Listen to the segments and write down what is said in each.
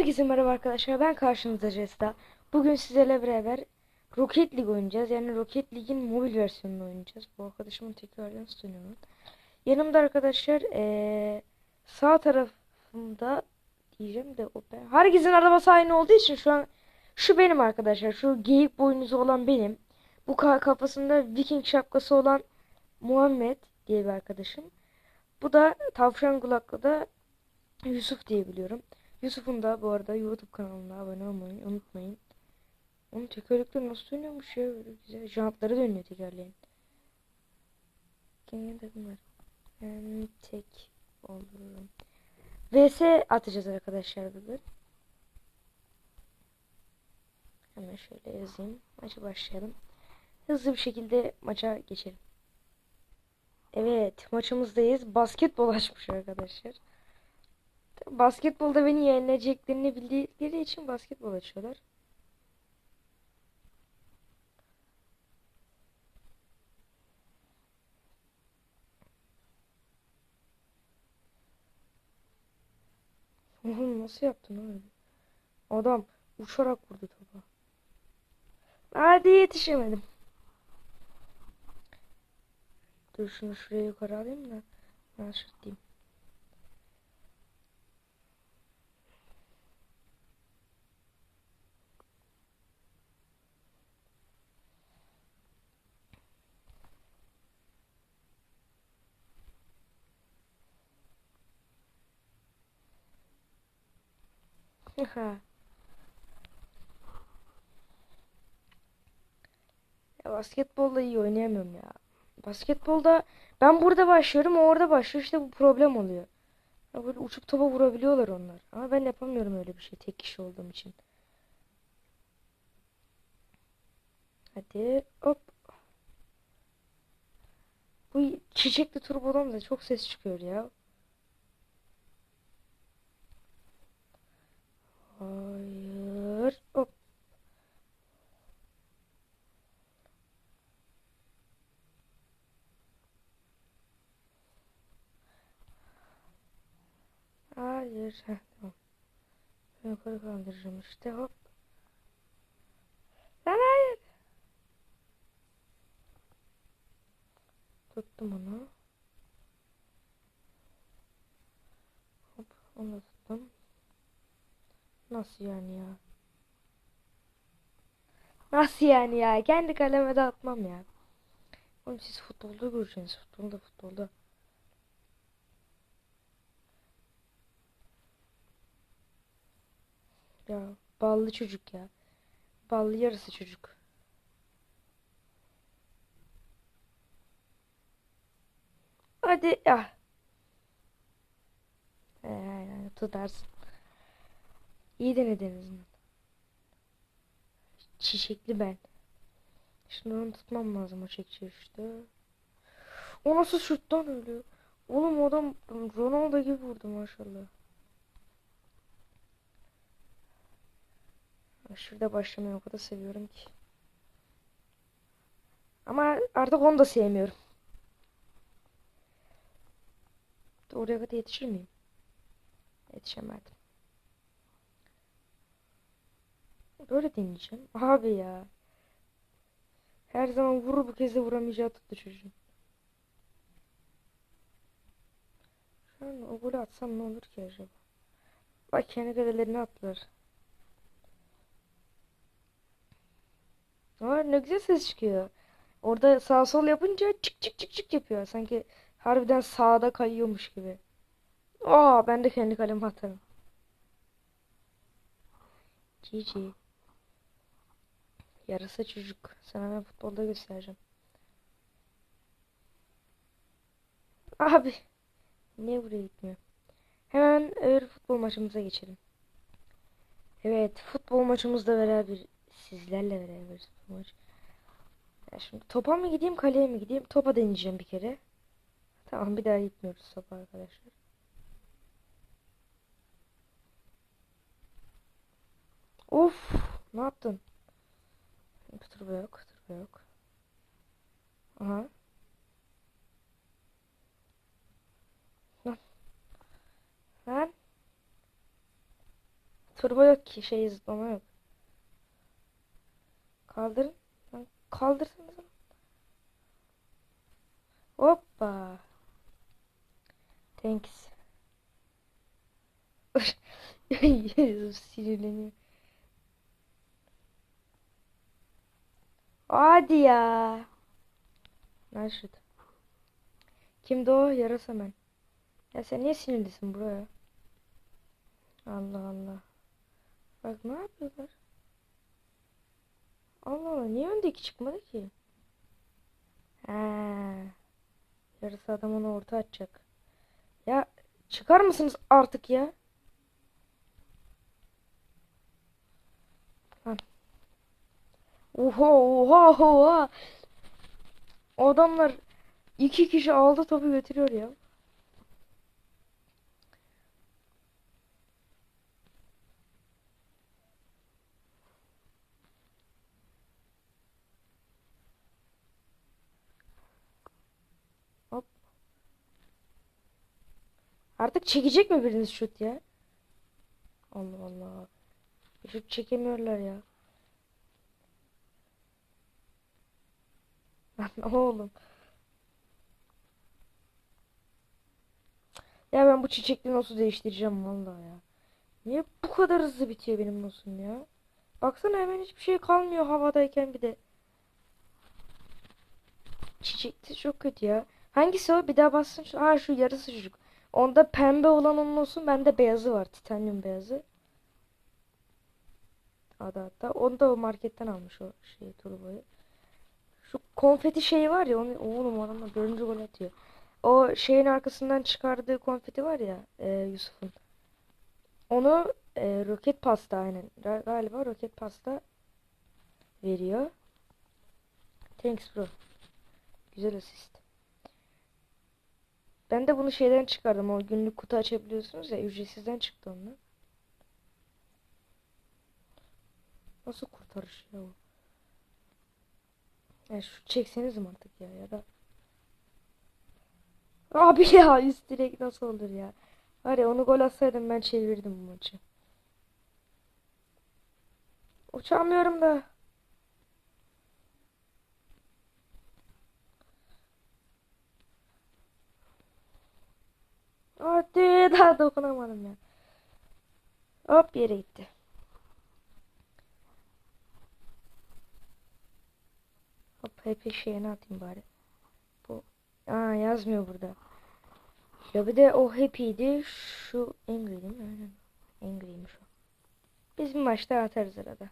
Herkese merhaba arkadaşlar. Ben karşınızda Jesta. Bugün sizlerle beraber Rocket League oynayacağız. Yani Rocket League'in mobil versiyonunu oynayacağız. Bu arkadaşımın tekrardan sunuyorum. Yanımda arkadaşlar eee, sağ tarafımda diyeceğim de o ben. Herkesin arabası aynı olduğu için şu an şu benim arkadaşlar. Şu geyik boynuzu olan benim. Bu ka- kafasında Viking şapkası olan Muhammed diye bir arkadaşım. Bu da tavşan kulaklı da Yusuf diye biliyorum. Yusuf'un da bu arada YouTube kanalına abone olmayı unutmayın. Onun tekerlekleri nasıl dönüyormuş ya böyle güzel. Jantları dönüyor tekerleğin. Kendi takımlar. Ben tek olurum. VS atacağız arkadaşlar bugün. Hemen şöyle yazayım. Maça başlayalım. Hızlı bir şekilde maça geçelim. Evet maçımızdayız. Basketbol açmış arkadaşlar. Basketbolda beni yeneceklerini bildikleri için basketbol açıyorlar. Oğlum nasıl yaptın öyle? Adam uçarak vurdu topa. Hadi yetişemedim. Dur şunu şuraya yukarı alayım da ben şutlayayım. Ya basketbolda iyi oynayamıyorum ya. Basketbolda ben burada başlıyorum, o orada başlıyor. İşte bu problem oluyor. Ya böyle uçup topa vurabiliyorlar onlar. Ama ben yapamıyorum öyle bir şey tek kişi olduğum için. Hadi hop. Bu çiçekli turbodan da çok ses çıkıyor ya. Hayır. Hop. Hayır. Heh, tamam. Yukarı kaldıracağım işte hop. Lan hayır. Tuttum onu. Hop onu da tuttum. Nasıl yani ya? Nasıl yani ya? Kendi kaleme de atmam ya. Oğlum siz futbolda göreceksiniz. Futbolda futbolda. Ya ballı çocuk ya. Ballı yarısı çocuk. Hadi ya. Ee, tutarsın. İyi denediniz mi? Çiçekli ben. Şimdi tutmam lazım o çekici işte. O nasıl şuttan öyle? Oğlum o adam Ronaldo gibi vurdu maşallah. Şurada başlamayı o kadar seviyorum ki. Ama artık onu da sevmiyorum. Oraya kadar yetişir miyim? Yetişemedim. Böyle deneyeceğim. Abi ya. Her zaman vurur bu kez de vuramayacağı tuttu çocuğun. Şu an o golü atsam ne olur ki acaba? Bak kendi kalelerini attılar. Aa, ne güzel ses çıkıyor. Orada sağ sol yapınca çık çık çık çık yapıyor. Sanki harbiden sağda kayıyormuş gibi. Aa ben de kendi kaleme atarım. GG. Yarısı çocuk. Sana ben futbolda göstereceğim. Abi. Niye buraya gitmiyor? Hemen öbür futbol maçımıza geçelim. Evet, futbol maçımızda beraber sizlerle beraber maç. Ya şimdi topa mı gideyim, kaleye mi gideyim? Topa deneyeceğim bir kere. Tamam, bir daha gitmiyoruz topa arkadaşlar. Of, ne yaptın? Turbo yok, turbo yok. Aha. Lan. Lan. Turbo yok ki şey zıplama yok. Kaldırın. Lan kaldırsanız. Hoppa. Thanks. Sinirleniyor. Hadi ya. Shot. Kimdi o? Yarasa men. Ya sen niye sinirlisin buraya? Allah Allah. Bak ne yapıyorlar? Allah Allah niye öndeki çıkmadı ki? He. Yarısı adam onu orta atacak. Ya çıkar mısınız artık ya? Lan. Oha oha oha. Adamlar iki kişi aldı topu götürüyor ya. Hop. Artık çekecek mi biriniz şut ya? Allah Allah. Şut çekemiyorlar ya. Oğlum. Ya ben bu çiçekli nasıl değiştireceğim vallahi ya. Niye bu kadar hızlı bitiyor benim nosum ya? Baksana hemen hiçbir şey kalmıyor havadayken bir de. Çiçekli çok kötü ya. Hangisi o? Bir daha bassın. Ha şu yarısı çocuk. Onda pembe olan onun olsun. Bende beyazı var. Titanyum beyazı. Hatta hatta. Onu da o marketten almış o şeyi turboyu. Şu konfeti şeyi var ya onu oğlum adamlar görünce gol atıyor. O şeyin arkasından çıkardığı konfeti var ya e, Yusuf'un. Onu e, roket pasta aynen. Ga- Galiba roket pasta veriyor. Thanks bro. Güzel asist. Ben de bunu şeyden çıkardım. O günlük kutu açabiliyorsunuz ya. Ücretsizden çıktı ondan. Nasıl kurtarış ya o? Ya şu çekseniz mi artık ya ya da Abi ya üst direk nasıl olur ya? Var ya onu gol atsaydım ben çevirdim bu maçı. Uçamıyorum da. Hadi daha dokunamadım ya. Hop yere gitti. Hop hep şeyini atayım bari. Bu Aa yazmıyor burada. Ya bir de o happy'di. Şu angry değil mi? Aynen. Angry'miş o. Biz bir maçta atarız arada.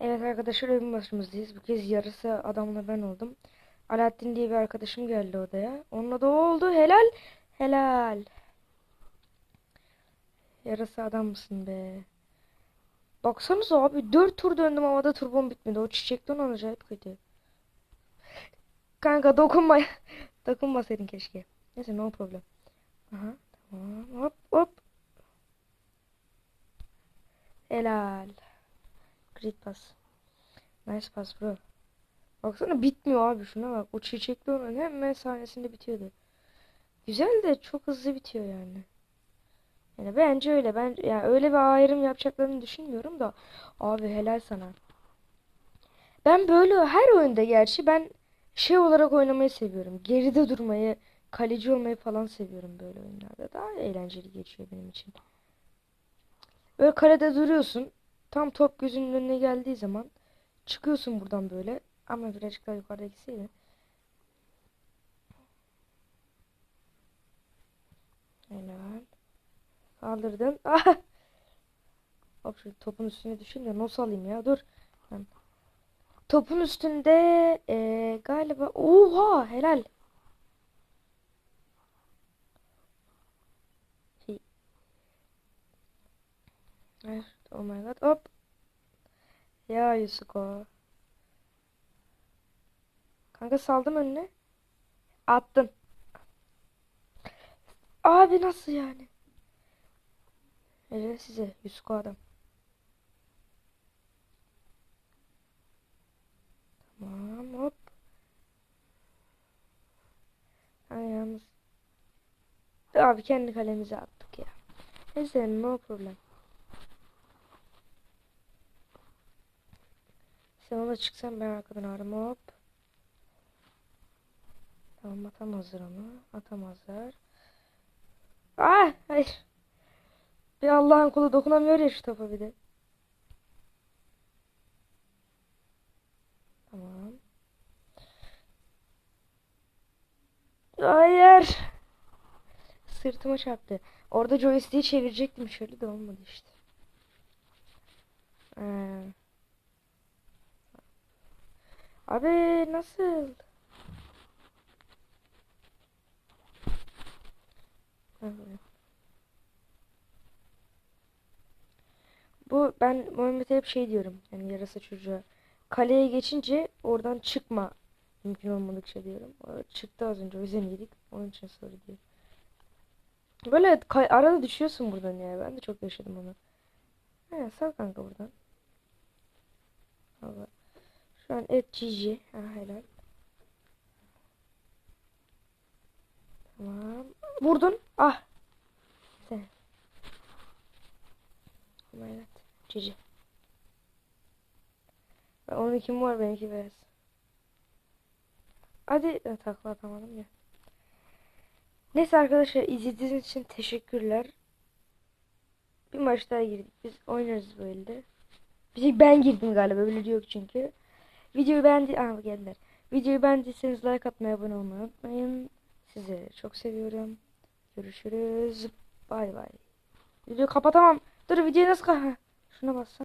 Evet arkadaşlar oyun başımızdayız. Bu kez yarısı adamla ben oldum. Alaaddin diye bir arkadaşım geldi odaya. Onunla da oldu. Helal. Helal. Yarısı adam mısın be? Baksanıza abi 4 tur döndüm havada turbom bitmedi. O çiçekten acayip kötü. Kanka dokunma. Dokunmasaydın keşke. Neyse no problem. Aha tamam hop hop. Helal. Great pass. Nice pass bro. Baksana bitmiyor abi şuna bak. O çiçekli olan hemen sahnesinde bitiyordu. Güzel de çok hızlı bitiyor yani. Yani bence öyle. Ben yani öyle bir ayrım yapacaklarını düşünmüyorum da abi helal sana. Ben böyle her oyunda gerçi ben şey olarak oynamayı seviyorum. Geride durmayı, kaleci olmayı falan seviyorum böyle oyunlarda. Daha eğlenceli geçiyor benim için. Böyle kalede duruyorsun. Tam top gözünün önüne geldiği zaman çıkıyorsun buradan böyle. Ama birazcık daha yukarıda gitseydin. Helal. Kaldırdın. Ah! Hop şu topun üstüne düşünce nasıl alayım ya? Dur. Topun üstünde eee, galiba oha helal. Şey- Oh my god. Hop. Ya Yusuko. Kanka saldım önüne. Attın. Abi nasıl yani? Özel size Yusuko adam. Tamam hop. Ayağımız. Abi kendi kalemize attık ya. Neyse no problem. Sen ona çıksan ben arkadan arım hop. Tamam atamazlar onu. Atamazlar. Ah hayır. Bir Allah'ın kulu dokunamıyor ya şu topa bir de. Tamam. Hayır. Sırtıma çarptı. Orada joystick'i çevirecektim şöyle de olmadı işte. Ee. Abi nasıl? Ha, ben Muhammed'e hep şey diyorum. Yani yarasa çocuğa. Kaleye geçince oradan çıkma. Mümkün olmadıkça diyorum. O çıktı az önce o yüzden yedik. Onun için soru diyor. Böyle arada düşüyorsun buradan ya. Ben de çok yaşadım onu. He sal kanka buradan. Allah. Şu an et GG. Ha helal. Tamam. Vurdun. Ah. Sen. Ama evet. GG. Ben 12 var benimki beyaz. Hadi Ha, takla atamadım ya. Neyse arkadaşlar izlediğiniz için teşekkürler. Bir maç daha girdik. Biz oynarız böyle. Bir ben girdim galiba. Böyle yok çünkü. Videoyu beğendi... Aa geldiler. Videoyu beğendiyseniz like atmayı, abone olmayı unutmayın. Sizi çok seviyorum. Görüşürüz. Bay bay. Videoyu kapatamam. Dur videoyu nasıl kapa... Şuna bassam.